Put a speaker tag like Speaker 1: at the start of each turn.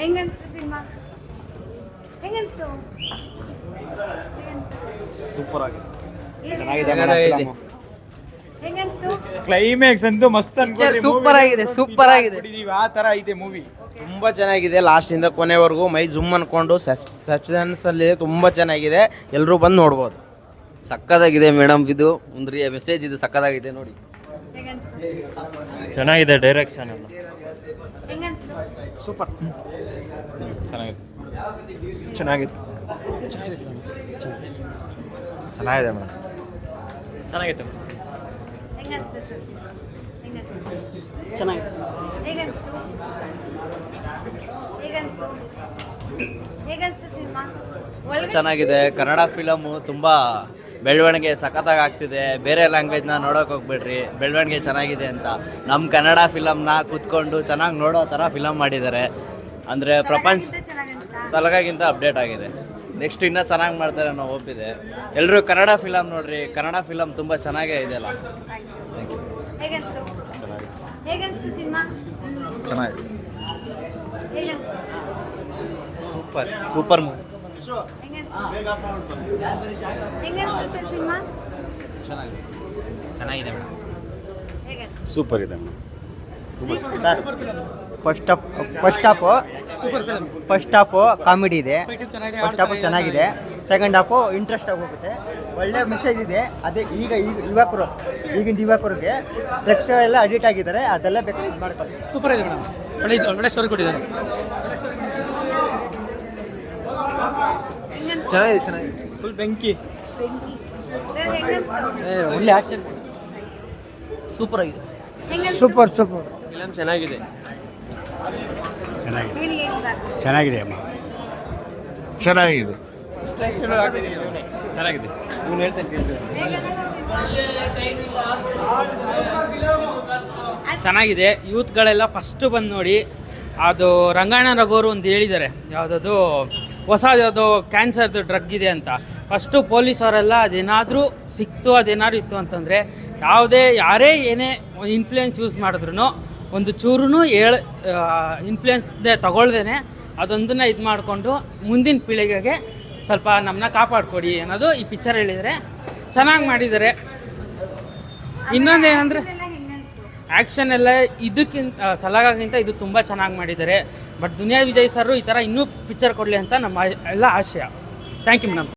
Speaker 1: ಹೆಂಗನ್ಸ್ತು cinema? ಹೆಂಗನ್ಸ್ತು
Speaker 2: super ಆಗಿದೆ. ಚೆನ್ನಾಗಿದೆ
Speaker 1: ಹೆಂಗನ್ಸ್ತು?
Speaker 3: Climax ಅಂತೂ ಮಸ್ತ್
Speaker 4: ಅನ್ಕೊಂಡ್ರಿ ಸೂಪರ್ ಆಗಿದೆ, ಸೂಪರ್ ಆಗಿದೆ.
Speaker 3: ಆ ತರ ಐತೆ ಮೂವಿ
Speaker 5: ತುಂಬ ಚೆನ್ನಾಗಿದೆ ಲಾಸ್ಟಿಂದ ಕೊನೆವರೆಗೂ. ಮೈ ಜುಮ್ ಅನ್ಕೊಂಡು ಸಸ್ಪೆನ್ಸ್ ಅಲ್ಲಿ ತುಂಬ ಚೆನ್ನಾಗಿದೆ. ಎಲ್ಲರೂ ಬಂದು ನೋಡ್ಬೋದು.
Speaker 4: ಸಕ್ಕದಾಗಿದೆ ಮೇಡಮ್ ಇದು ಒಂದು ಮೆಸೇಜ್ ಇದು ಸಕ್ಕದಾಗಿದೆ ನೋಡಿ.
Speaker 6: ಚೆನ್ನಾಗಿದೆ ಡೈರೆಕ್ಷನ್ ಎಲ್ಲ.
Speaker 5: ಸೂಪರ್.
Speaker 6: ಚೆನ್ನಾಗಿದೆ.
Speaker 3: ಚೆನ್ನಾಗಿತ್ತು. ಚೆನ್ನಾಗಿದೆ ಮೇಡಮ್.
Speaker 6: ಚೆನ್ನಾಗಿತ್ತು
Speaker 5: ಚೆನ್ನಾಗಿದೆ.
Speaker 4: ಕನ್ನಡ ಫಿಲಮು ತುಂಬ ಬೆಳವಣಿಗೆ ಸಖತ್ತಾಗಿ ಆಗ್ತಿದೆ ಬೇರೆ ಲ್ಯಾಂಗ್ವೇಜ್ನ ನೋಡೋಕೆ ಹೋಗ್ಬೇಡ್ರಿ ಬೆಳವಣಿಗೆ ಚೆನ್ನಾಗಿದೆ ಅಂತ. ನಮ್ಮ ಕನ್ನಡ ಫಿಲಮ್ನ ಕೂತ್ಕೊಂಡು ಚೆನ್ನಾಗಿ ನೋಡೋ ಥರ ಫಿಲಮ್ ಮಾಡಿದ್ದಾರೆ. ಅಂದರೆ ಪ್ರಪಂಚ? ಸಲಗಾಗಿಂತ ಅಪ್ಡೇಟ್ ಆಗಿದೆ. ನೆಕ್ಸ್ಟ್ ಇನ್ನೂ ಚೆನ್ನಾಗಿ ಮಾಡ್ತಾರೆ ಅನ್ನೋ ಒಪ್ಪಿದೆ ಎಲ್ಲರೂ ಕನ್ನಡ ಫಿಲಮ್ ನೋಡ್ರಿ ಕನ್ನಡ ಫಿಲಮ್ ತುಂಬ ಚೆನ್ನಾಗೇ ಇದೆಯಲ್ಲ.
Speaker 3: ಚೆನ್ನಾಗಿದೆ. ಸೂಪರ್ ಸೂಪರ್ ಮೂವಿ
Speaker 5: ಚೆನ್ನಾಗಿದೆ. ಮೇಡಮ್.
Speaker 3: ಸೂಪರ್ ಇದೆ
Speaker 7: sir first half first half first half comedy ಇದೆ. ಫಸ್ಟ್ ಹಾಫು ಚೆನ್ನಾಗಿದೆ ಸೆಕೆಂಡ್ ಹಾಫು ಇಂಟ್ರೆಸ್ಟ್ ಆಗಿ ಹೋಗುತ್ತೆ. ಒಳ್ಳೆ ಮೆಸೇಜ್ ಇದೆ. ಅದೇ ಈಗ ಈಗ ಯುವಕರು ಈಗಿನ ಯುವಕರಿಗೆ ಡ್ರಗ್ಸ್ ಎಲ್ಲ ಅಡಿಟ್ ಆಗಿದ್ದಾರೆ. ಅದೆಲ್ಲ ಬೇಕು ಮಾಡ್ಕೊಂಡು ಮಾಡ್ಕೊಳ್ಳಿ.
Speaker 8: ಸೂಪರ್ ಇದೆ ಮೇಡಮ್. ಒಳ್ಳೆ ಒಳ್ಳೆ ಸ್ಟೋರಿ ಕೊಟ್ಟಿದ್ದಾರೆ.
Speaker 3: ಚೆನ್ನಾಗಿದೆ ಚೆನ್ನಾಗಿದೆ.
Speaker 8: ಫುಲ್ ಬೆಂಕಿ.
Speaker 4: ಒಳ್ಳೆ ಆಕ್ಷನ್
Speaker 8: ಸೂಪರ್ ಆಗಿದೆ.
Speaker 7: ಸೂಪರ್ ಸೂಪರ್
Speaker 5: ಫಿಲಮ್ ಚೆನ್ನಾಗಿದೆ.
Speaker 3: ಚೆನ್ನಾಗಿದೆ. ಚೆನ್ನಾಗಿದೆ ಅಮ್ಮ. ಚೆನ್ನಾಗಿದೆ.
Speaker 6: ಚೆನ್ನಾಗಿದೆ.
Speaker 8: ಚೆನ್ನಾಗಿದೆ. ಯೂತ್ಗಳೆಲ್ಲ ಫಸ್ಟ್ ಬಂದು ನೋಡಿ ಅದು ರಂಗಾಯಣ ರಘುವರು ಒಂದು ಹೇಳಿದ್ದಾರೆ. ಯಾವುದದು? ಹೊಸ ಅದು ಕ್ಯಾನ್ಸರ್ದು ಡ್ರಗ್ ಇದೆ ಅಂತ. ಫಸ್ಟು ಪೊಲೀಸವರೆಲ್ಲ ಅದೇನಾದರೂ ಸಿಕ್ತು ಅದೇನಾದ್ರು ಇತ್ತು ಅಂತಂದರೆ ಯಾವುದೇ ಯಾರೇ ಏನೇ ಇನ್ಫ್ಲುಯೆನ್ಸ್ ಯೂಸ್ ಮಾಡಿದ್ರು ಒಂದು ಚೂರು ಹೇಳ ಇನ್ಫ್ಲೂಯೆನ್ಸ್ದೆ ತಗೊಳ್ದೇ ಅದೊಂದನ್ನು ಇದು ಮಾಡಿಕೊಂಡು ಮುಂದಿನ ಪೀಳಿಗೆಗೆ ಸ್ವಲ್ಪ ನಮ್ಮನ್ನ ಕಾಪಾಡ್ಕೊಡಿ ಅನ್ನೋದು ಈ ಪಿಕ್ಚರ್ ಹೇಳಿದರೆ ಚೆನ್ನಾಗಿ ಮಾಡಿದ್ದಾರೆ. ಇನ್ನೊಂದೇನೆಂದರೆ ಆ್ಯಕ್ಷನ್ ಎಲ್ಲ ಇದಕ್ಕಿಂತ ಸಲಗಾಗಿಂತ ಇದು ತುಂಬ ಚೆನ್ನಾಗಿ ಮಾಡಿದ್ದಾರೆ. ಬಟ್ ದುನಿಯಾ ವಿಜಯ್ ಸರ್ ಈ ತರ ಇನ್ನೂ ಪಿಕ್ಚರ್ ಕೊಡ್ಲಿ ಅಂತ ನಮ್ಮ ಎಲ್ಲ ಆಶಯ. Thank you madam